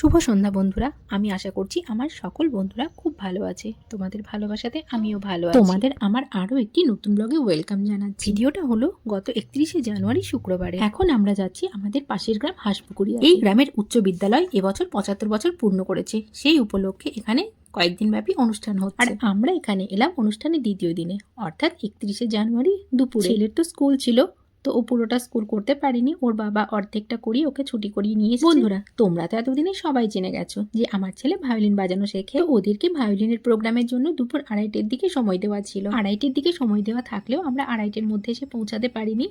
শুভ সন্ধ্যা বন্ধুরা। আমি আশা করছি আমার সকল বন্ধুরা খুব ভালো আছে। তোমাদের ভালোবাসাতে আমিও ভালো আছি। তোমাদের আমার আরও একটি নতুন ব্লগে ওয়েলকাম জানাচ্ছি। ভিডিওটা হলো গত একত্রিশে জানুয়ারি শুক্রবারে। এখন আমরা যাচ্ছি আমাদের পাশের গ্রাম হাঁসপুকুরিয়া। এই গ্রামের উচ্চ বিদ্যালয় এবছর পঁচাত্তর বছর পূর্ণ করেছে। সেই উপলক্ষে এখানে কয়েকদিন ব্যাপী অনুষ্ঠান হচ্ছে। আর আমরা এখানে এলাম অনুষ্ঠানের দ্বিতীয় দিনে। অর্থাৎ একত্রিশে জানুয়ারি দুপুরে। ছেলের তো স্কুল ছিল। তো ও পুরোটা স্কুল করতে পারেনি। ওর বাবা অর্ধেকটা করিয়ে ওকে ছুটি করিয়ে নিয়ে বন্ধুরা, তোমরা তো এতদিনে সবাই জেনে গেছো যে আমার ছেলে ভায়োলিন বাজানো শেখে। ওদেরকে ভায়োলিনের প্রোগ্রামের জন্য দুপুর আড়াইটের দিকে সময় দেওয়া ছিল। আড়াইটের দিকে সময় দেওয়া থাকলেও আমরা আড়াইটের মধ্যে এসে পৌঁছাতে পারিনি।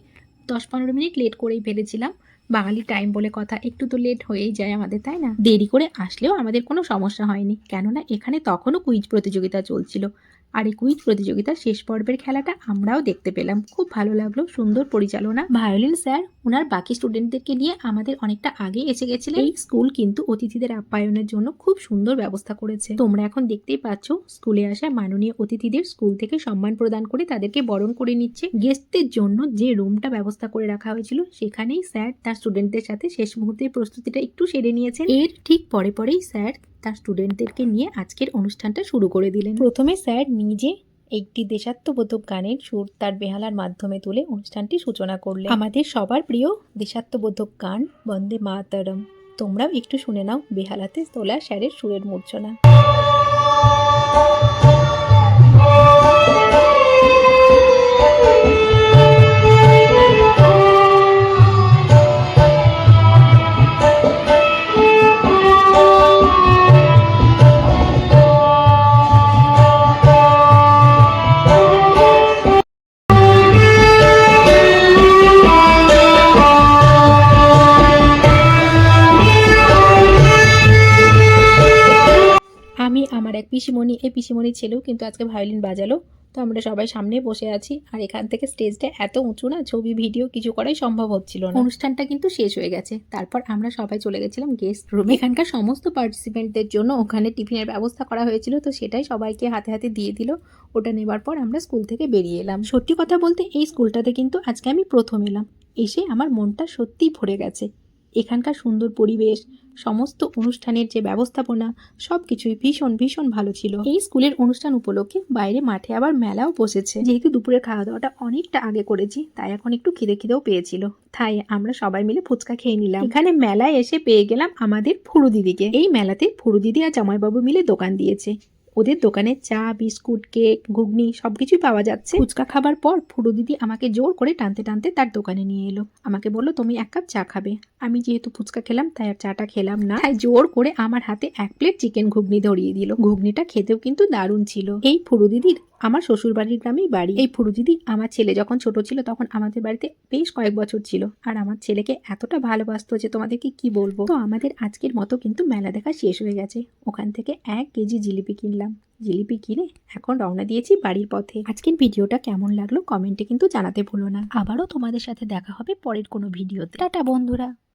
দশ পনেরো মিনিট লেট করেই ফেলেছিলাম। বাঙালি টাইম বলে কথা একটু তো লেট হয়েই যায় আমাদের, তাই না? দেরি করে আসলেও আমাদের কোনো সমস্যা হয়নি। কেননা এখানে তখনও কুইজ প্রতিযোগিতা চলছিল। আর এই কুইজ প্রতিযোগিতার শেষ পর্বের খেলাটা আমরাও দেখতে পেলাম। খুব ভালো লাগল, সুন্দর পরিচালনা। ভায়োলিন স্যার ওনার বাকি স্টুডেন্টদেরকে নিয়ে আমাদের অনেকটা আগে এসে গেছিলেন। এই স্কুল কিন্তু অতিথিদের আপ্যায়নের জন্য খুব সুন্দর ব্যবস্থা করেছে। তোমরা এখন দেখতেই পাচ্ছ, স্কুলে আসা মাননীয় অতিথিদের স্কুল থেকে সম্মান প্রদান করে তাদেরকে বরণ করে নিচ্ছে। গেস্টদের জন্য যে রুমটা ব্যবস্থা করে রাখা হয়েছিল, সেখানেই স্যার তার স্টুডেন্টদের সাথে শেষ মুহূর্তের প্রস্তুতিটা একটু সেরে নিয়েছেন। এর ঠিক পরে পরেই স্যার তার স্টুডেন্টদেরকে নিয়ে আজকের অনুষ্ঠানটা শুরু করে দিলেন। প্রথমে স্যার নিজে একটি দেশাত্মবোধক গানের সুর তার বেহালার মাধ্যমে তুলে অনুষ্ঠানটি সূচনা করলেন। আমাদের সবার প্রিয় দেশাত্মবোধক গান বন্দে মাতারম। তোমরাও একটু শুনে নাও বেহালাতে তোলা স্যারের সুরের মূর্ছনা। পিসিমণি, এই পিসিমণির ছেলেও কিন্তু আজকে ভায়োলিন বাজালো। তো আমরা সবাই সামনে বসে আছি আর এখান থেকে স্টেজটা এত উঁচু না, ছবি, ভিডিও কিছু করাই সম্ভব হচ্ছিল না। অনুষ্ঠানটা কিন্তু শেষ হয়ে গেছে। তারপর আমরা সবাই চলে গেছিলাম গেস্ট রুমে এখানকার সমস্ত পার্টিসিপেন্টদের জন্য ওখানে টিফিনের ব্যবস্থা করা হয়েছিল, তো সেটাই সবাইকে হাতে হাতে দিয়ে দিল। ওটা নেবার পর আমরা স্কুল থেকে বেরিয়ে এলাম। সত্যি কথা বলতে, এই স্কুলটাতে কিন্তু আজকে আমি প্রথম এলাম। এসে আমার মনটা সত্যিই ভরে গেছে। এখানকার সুন্দর পরিবেশ, সমস্ত অনুষ্ঠানের যে ব্যবস্থাপনা সব কিছুই ভীষণ ভীষণ ভালো ছিল। এই স্কুলের অনুষ্ঠান উপলক্ষে বাইরে মাঠে আবার মেলাও বসেছে। যেহেতু দুপুরের খাওয়া দাওয়াটা অনেকটা আগে করেছি, তাই এখন একটু খিদে খিদেও পেয়েছিল। তাই আমরা সবাই মিলে ফুচকা খেয়ে নিলাম। এখানে মেলায় এসে পেয়ে গেলাম আমাদের ফুরু দিদিকে। এই মেলাতে ফুরু দিদি আর জামাইবাবু মিলে দোকান দিয়েছে। ওদের দোকানে চা, বিস্কুট, কেক, ঘুগনি সবকিছুই পাওয়া যাচ্ছে। ফুচকা খাবার পর ফুরু দিদি আমাকে জোর করে টানতে টানতে তার দোকানে নিয়ে এলো। আমাকে বলল, তুমি এক কাপ চা খাবে। আমি যেহেতু ফুচকা খেলাম, তাই আর চাটা খেলাম না। তাই জোর করে আমার হাতে এক প্লেট চিকেন ঘুগনি ধরিয়ে দিল। ঘুগনিটা খেতেও কিন্তু দারুণ ছিল। এই ফুরু দিদির আমার শ্বশুর বাড়ির গ্রামেই বাড়ি। এই ফুরু দিদি আমার ছেলে যখন ছোট ছিল তখন আমাদের বাড়িতে বেশ কয়েক বছর ছিল। আর আমার ছেলেকে এতটা ভালোবাসতো যে তোমাদেরকে কি বলব? তো আমাদের আজকের মতো কিন্তু মেলা দেখা শেষ হয়ে গেছে। ওখান থেকে এক কেজি জিলিপি কিনলাম। জিলিপি কিনে এখন রওনা দিয়েছি বাড়ির পথে। আজকের ভিডিওটা কেমন লাগল কমেন্টে কিন্তু জানাতে ভুলো না। আবারও তোমাদের সাথে দেখা হবে পরের কোনো ভিডিওতে। টাটা বন্ধুরা।